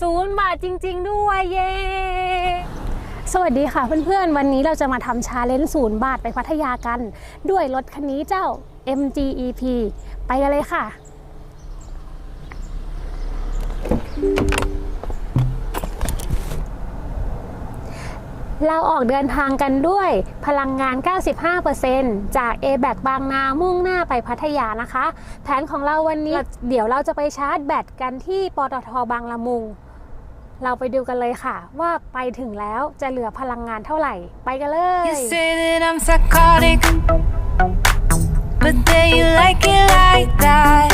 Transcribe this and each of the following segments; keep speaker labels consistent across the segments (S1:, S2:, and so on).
S1: ศูนย์บาทจริง ๆ ด้วยเย้สวัสดีค่ะเพื่อนๆ วันนี้เราจะมาทำชาเลนจ์ศูนย์บาทไปพัทยากัน ด้วยรถคันนี้เจ้า MGEP ไปกันเลยค่ะ เราออกเดินทางกันด้วยพลังงาน 95%จาก a b a c บางนามุ่งหน้าไปพัทยานะคะ แผนของเราวันนี้เดี๋ยวเราจะไปชาร์จแบตกันที่ปตทบางละมุง เราไปดูกันเลยค่ะ ว่าไปถึงแล้วจะเหลือพลังงานเท่าไหร่ ไปกันเลย
S2: You say that I'm psychotic, but then you like it like that.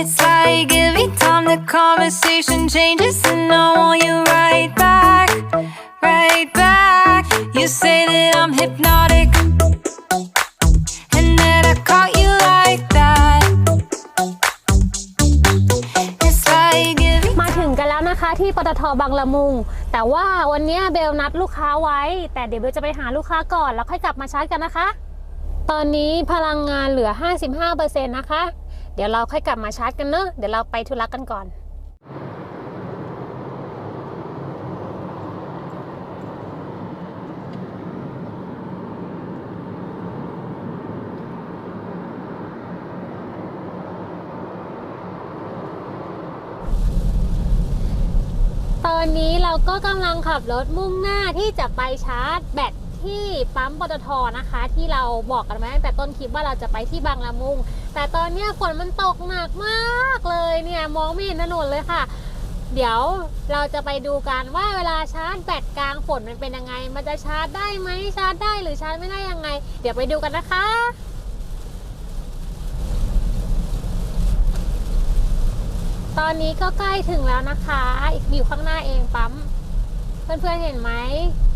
S2: It's like every time the conversation changes, and I want you right
S1: ที่ปตทบางละมุง แต่ว่าวันนี้เบลนัดลูกค้าไว้ แต่เดี๋ยวเบลจะไปหาลูกค้าก่อนแล้วค่อยกลับมาชาร์จกันนะคะ ตอนนี้พลังงานเหลือ 55%นะคะ เดี๋ยวเราค่อยกลับมาชาร์จกันเนอะเดี๋ยวเราไปธุระกันก่อน ต อนนี้เราก็กำลังขับรถมุ่งหน้าที่จะไปชาร์จแบตที่ปั๊มปตทนะคะ ที่เราบอกกันไว้ตั้งแต่ต้นคลิปว่าเราจะไปที่บางละมุง แต่ตอนนี้ฝนมันตกหนักมากเลยเนี่ยมองไม่เห็นถนนเลยค่ะ เดี๋ยวเราจะไปดูกันว่าเวลาชาร์จแบตกลางฝนมันเป็นยังไง มันจะชาร์จได้ไหมชาร์จได้หรือชาร์จไม่ได้ยังไง เดี๋ยวไปดูกันนะคะ ตอนนี้ก็ใกล้ถึงแล้วนะคะ อีกอยู่ข้างหน้าเองปั๊ม เพื่อนๆเห็นไหม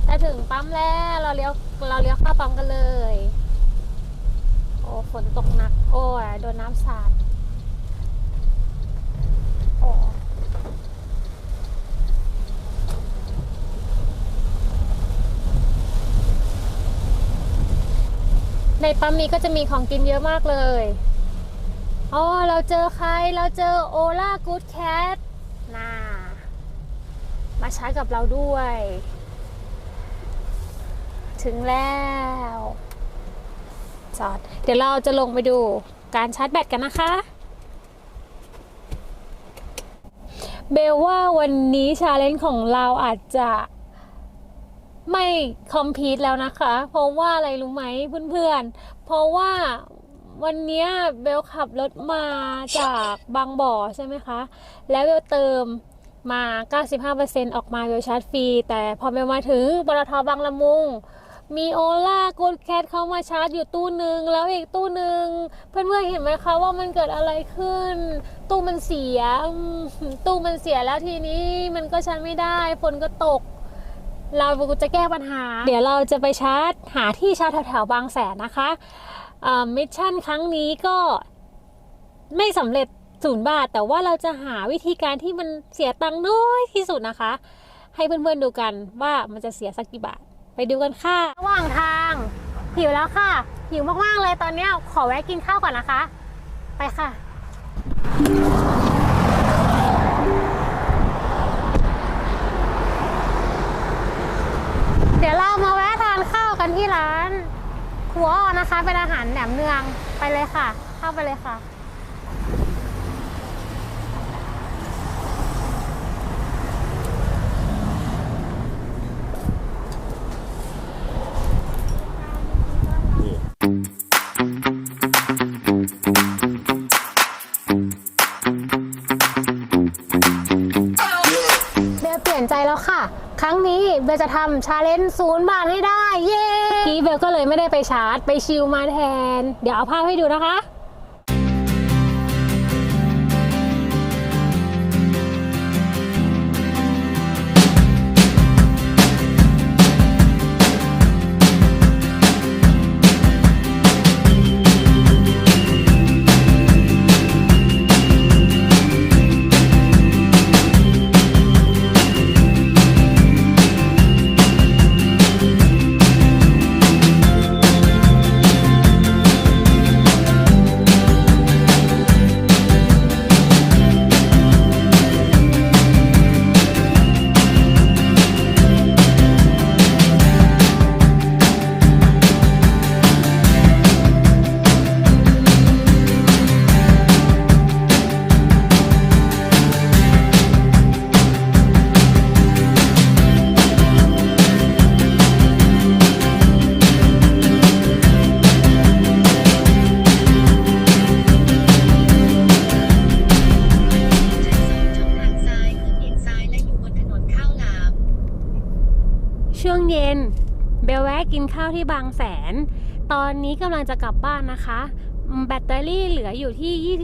S1: จะถึงปั๊มแล้วเราเลี้ยวเราเลี้ยวเข้าปั๊มกันเลย โอ้ฝนตกหนัก โอ้ยโดนน้ำสาดโอ้ในปั๊มนี้ก็จะมีของกินเยอะมากเลย อ๋อเราเจอใครเราเจอโอล่ากูดแคทน่ามาใช้กับเราด้วย ถึงแล้ว จอด เดี๋ยวเราจะลงไปดูการชาร์จแบตกันนะคะ เบลว่าวันนี้ชาเลนจ์ของเราอาจจะไม่คอมพีทแล้วนะคะ เพราะว่าอะไรรู้ไหมเพื่อนๆ เพราะว่า วันนี้เบลขับรถมาจากบางบ่อใช่ไหมคะ แล้วเบลเติมมา 95%ออกมาเบลชาร์จฟรี แต่พอเบลมาถึงปตทบางละมุง มีโอล่ากูดแคทเข้ามาชาร์จอยู่ตู้หนึ่งแล้วอีกตู้หนึ่งเพื่อนๆเห็นไหมคะว่ามันเกิดอะไรขึ้น ตู้มันเสีย ตู้มันเสียแล้วทีนี้มันก็ชาร์จไม่ได้ฝนก็ตก เราจะแก้ปัญหา เดี๋ยวเราจะไปชาร์จหาที่ชาร์จแถวๆบางแสนนะคะ มิชชั่นครั้งนี้ก็ไม่สำเร็จศูนย์บาท แต่ว่าเราจะหาวิธีการที่มันเสียตังค์น้อยที่สุดนะคะ ให้เพื่อนๆดูกันว่ามันจะเสียสักกี่บาท ไปดูกันค่ะ ระหว่างทางหิวแล้วค่ะ หิวมากๆเลยตอนนี้ขอแวะกินข้าวก่อนนะคะ ไปค่ะ เดี๋ยวเรามาแวะทานข้าวกันที่ร้าน อ้อนะคะ เป็นอาหารแหนมเนืองไปเลยค่ะ เข้าไปเลยค่ะ นใจแล้วค่ะ ครั้งนี้เบลจะทำชาเลนจ์ศูนย์บาทให้ได้ เย้กี้เบลก็เลยไม่ได้ไปชาร์จ ไปชิลมาแทน เดี๋ยวเอาภาพให้ดูนะคะ กินข้าวที่บางแสน ตอนนี้กำลังจะกลับบ้านนะคะอืมแบตเตอรี่เหลืออยู่ที่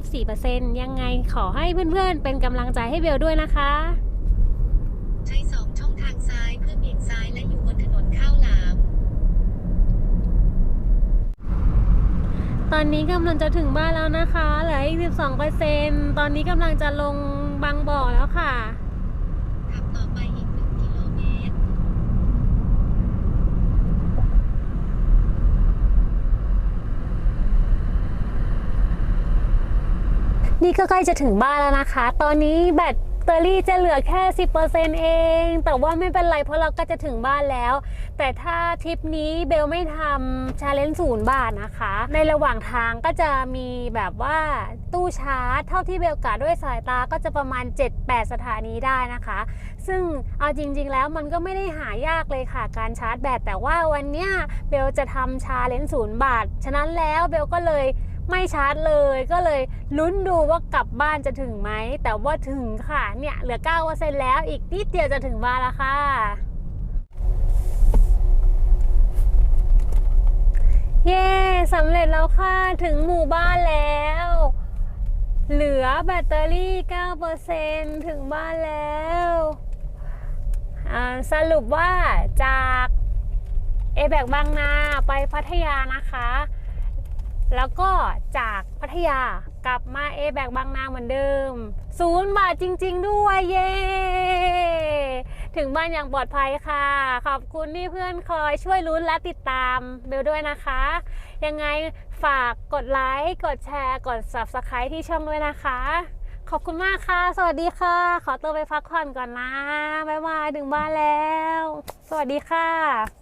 S1: 24%ยังไงขอให้เพื่อนๆ เป็นกำลังใจให้เบลด้วยนะคะ
S3: ใช้สองช่องทางซ้ายเพื่อเบี่ยงซ้ายและอยู่บนถนนข้าวหลาม
S1: ตอนนี้กำลังจะถึงบ้านแล้วนะคะ เหลืออีก 12%ตอนนี้กำลังจะลงบางบ่อแล้วค่ะ
S3: ขับต่อไปอีกหนึ่งกิโลเมตร
S1: นี่ก็ใกล้จะถึงบ้านแล้วนะคะ ตอนนี้แบตเตอรี่จะเหลือแค่ 10%เอง แต่ว่าไม่เป็นไรเพราะเราก็จะถึงบ้านแล้ว แต่ถ้าทริปนี้เบลไม่ทำชาเลนจ์ศูนย์บาทนะคะ ในระหว่างทางก็จะมีแบบว่าตู้ชาร์จ เท่าที่เบลกะด้วยสายตาก็จะประมาณ 7-8 สถานีได้นะคะ ซึ่งเอาจริง ๆ แล้วมันก็ไม่ได้หายากเลยค่ะ การชาร์จแบตแต่ว่าวันเนี้ยเบลจะทำชาเลนจ์ศูนย์บาท ฉะนั้นแล้วเบลก็เลย ไม่ชาร์จเลยก็เลยลุ้นดูว่ากลับบ้านจะถึงไหม แต่ว่าถึงค่ะ เนี่ย เหลือ 9%แล้วอีกนิดเดียวจะถึงบ้านแล้วค่ะ เย้สำเร็จแล้วค่ะ ถึงหมู่บ้านแล้ว เหลือแบตเตอรี่ 9%ถึงบ้านแล้วสรุปว่าจากเอแบกบางนาไปพัทยานะคะ แล้วก็จากพัทยากลับมาเอแบกบางนาเหมือนเดิมศูนย์บาทจริง ๆ ด้วยเย้ถึงบ้านอย่างปลอดภัยค่ะ ขอบคุณที่เพื่อนคอยช่วยลุ้นและติดตามเบลด้วยนะคะ ยังไงฝากกดไลค์ กดแชร์ กด subscribe ที่ช่องด้วยนะคะ ขอบคุณมากค่ะ สวัสดีค่ะ ขอตัวไปพักผ่อนก่อนนะ บ๊ายบายถึงบ้านแล้ว สวัสดีค่ะ